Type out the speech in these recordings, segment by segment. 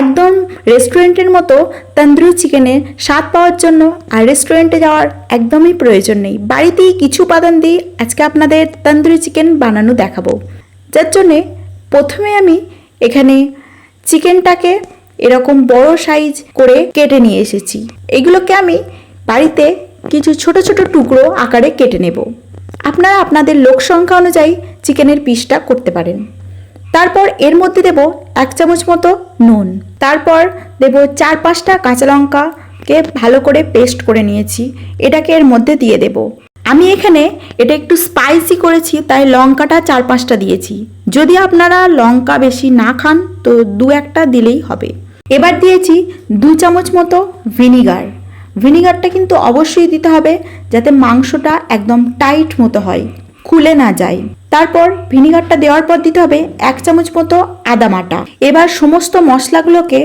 একদম রেস্টুরেন্টের মতো তন্দুরি চিকেনের স্বাদ পাওয়ার জন্য আর রেস্টুরেন্টে যাওয়ার একদমই প্রয়োজন নেই। বাড়িতেই কিছু উপাদান দিয়ে আজকে আপনাদের তন্দুরি চিকেন বানানো দেখাবো। যার জন্যে প্রথমে আমি এখানে চিকেনটাকে এরকম বড় সাইজ করে কেটে নিয়ে এসেছি। এগুলোকে আমি বাড়িতে কিছু ছোট ছোট টুকরো আকারে কেটে নেব। আপনারা আপনাদের লোক সংখ্যা অনুযায়ী চিকেনের পিসটা করতে পারেন। তারপর এর মধ্যে দেব এক চামচ মতো নুন। তারপর দেব চার পাঁচটা কাঁচা লঙ্কাকে ভালো করে পেস্ট করে নিয়েছি। এটাকে এর মধ্যে দিয়ে দেব। আমি এখানে এটা একটু স্পাইসি করেছি, তাই লঙ্কাটা চার পাঁচটা দিয়েছি। যদি আপনারা লঙ্কা বেশি না খান, তো দু একটা দিলেই হবে। এবার দিয়েছি দু চামচ মতো ভিনিগার। ভিনিগারটা কিন্তু অবশ্যই দিতে হবে, যাতে মাংসটা একদম টাইট মতো হয়। খুলে না যায়। তারপর ভিনিগারটা দেওয়ার পর দিতে হবে এক চামচ মতো আদা বাটা এবার সমস্ত মশলাগুলোকে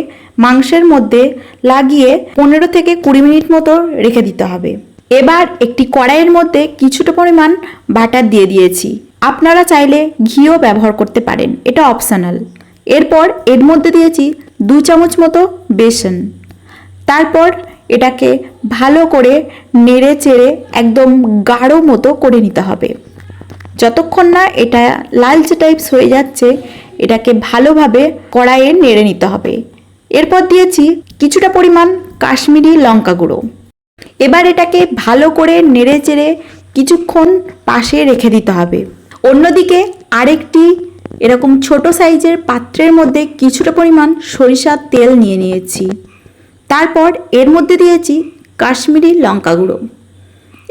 মাংসের মধ্যে লাগিয়ে পনেরো থেকে কুড়ি মিনিট মতো রেখে দিতে হবে। এবার একটি কড়াইয়ের মধ্যে কিছুটা পরিমাণ বাটার দিয়ে দিয়েছি। আপনারা চাইলে ঘিও ব্যবহার করতে পারেন, এটা অপশনাল। এরপর এর মধ্যে দিয়েছি দু চামচ মতো বেসন। তারপর এটাকে ভালো করে নেড়ে চেড়ে একদম গাঢ় মতো করে নিতে হবে। যতক্ষণ না এটা লালচে টাইপস হয়ে যাচ্ছে, এটাকে ভালোভাবে কড়াইয়ে নেড়ে নিতে হবে। এরপর দিয়েছি কিছুটা পরিমাণ কাশ্মীরি লঙ্কা গুঁড়ো। এবার এটাকে ভালো করে নেড়ে চেড়ে কিছুক্ষণ পাশে রেখে দিতে হবে। অন্যদিকে আরেকটি এরকম ছোট সাইজের পাত্রের মধ্যে কিছুটা পরিমাণ সরিষার তেল নিয়ে নিয়েছি। তারপর এর মধ্যে দিয়েছি কাশ্মীরি লঙ্কা গুঁড়ো।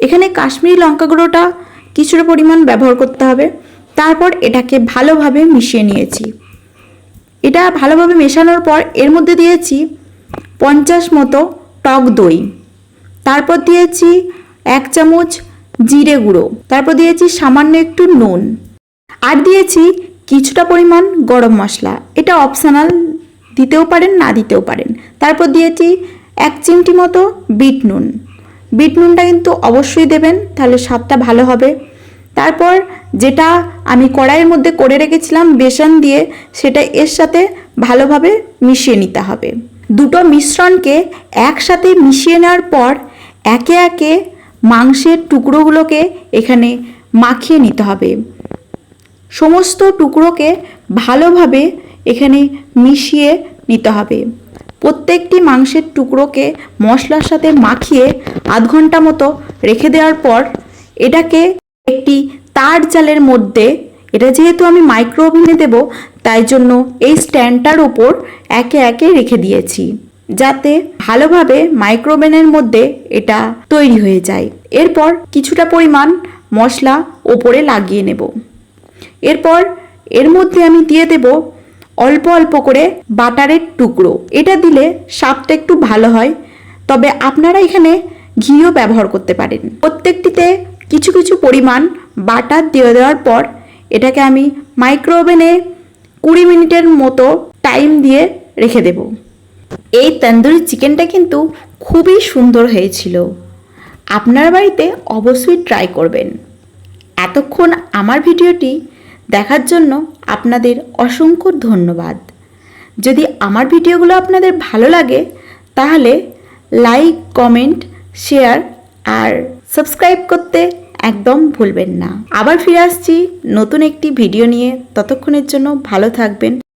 এখানে কাশ্মীরি লঙ্কা গুঁড়োটা কিছুটা পরিমাণ ব্যবহার করতে হবে। তারপর এটাকে ভালোভাবে মিশিয়ে নিয়েছি। এটা ভালোভাবে মেশানোর পর এর মধ্যে দিয়েছি পঞ্চাশ মতো টক দই। তারপর দিয়েছি এক চামচ জিরে গুঁড়ো। তারপর দিয়েছি সামান্য একটু নুন। আর দিয়েছি কিছুটা পরিমাণ গরম মশলা। এটা অপশনাল, দিতেও পারেন, না দিতেও পারেন। তারপর দিয়েছি এক চিমটি মতো বিট নুন। বিট নুনটা কিন্তু অবশ্যই দেবেন, তাহলে স্বাদটা ভালো হবে। তারপর যেটা আমি কড়াইয়ের মধ্যে করে রেখেছিলাম বেসন দিয়ে, সেটা এর সাথে ভালোভাবে মিশিয়ে নিতে হবে। দুটো মিশ্রণকে একসাথে মিশিয়ে নেওয়ার পর একে একে মাংসের টুকরোগুলোকে এখানে মাখিয়ে নিতে হবে। সমস্ত টুকরোকে ভালোভাবে এখানে মিশিয়ে নিতে হবে। প্রত্যেকটি মাংসের টুকরোকে মশলার সাথে মাখিয়ে আধ ঘণ্টা মতো রেখে দেওয়ার পর এটাকে একটি তার জালের মধ্যে, এটা যেহেতু আমি মাইক্রো ওভেনে দেব, তাই জন্য এই স্ট্যান্ডটার ওপর একে একে রেখে দিয়েছি, যাতে ভালোভাবে মাইক্রোওভেনের মধ্যে এটা তৈরি হয়ে যায়। এরপর কিছুটা পরিমাণ মশলা ওপরে লাগিয়ে নেব। এরপর এর মধ্যে আমি দিয়ে দেব অল্প অল্প করে বাটারের টুকরো। এটা দিলে স্বাদটা একটু ভালো হয়, তবে আপনারা এখানে ঘিও ব্যবহার করতে পারেন। প্রত্যেকটিতে কিছু কিছু পরিমাণ বাটার দিয়ে দেওয়ার পর এটাকে আমি মাইক্রো ওভেনে কুড়ি মিনিটের মতো টাইম দিয়ে রেখে দেব। এই তন্দুরি চিকেনটা কিন্তু খুবই সুন্দর হয়েছিল। আপনার বাড়িতে অবশ্যই ট্রাই করবেন। এতক্ষণ আমার ভিডিওটি দেখার জন্য আপনাদের অসংখ্য ধন্যবাদ। যদি আমার ভিডিওগুলো আপনাদের ভালো লাগে, তাহলে লাইক, কমেন্ট, শেয়ার আর সাবস্ক্রাইব করতে একদম ভুলবেন না। আবার ফিরে আসছি নতুন একটি ভিডিও নিয়ে। ততক্ষণের জন্য ভালো থাকবেন।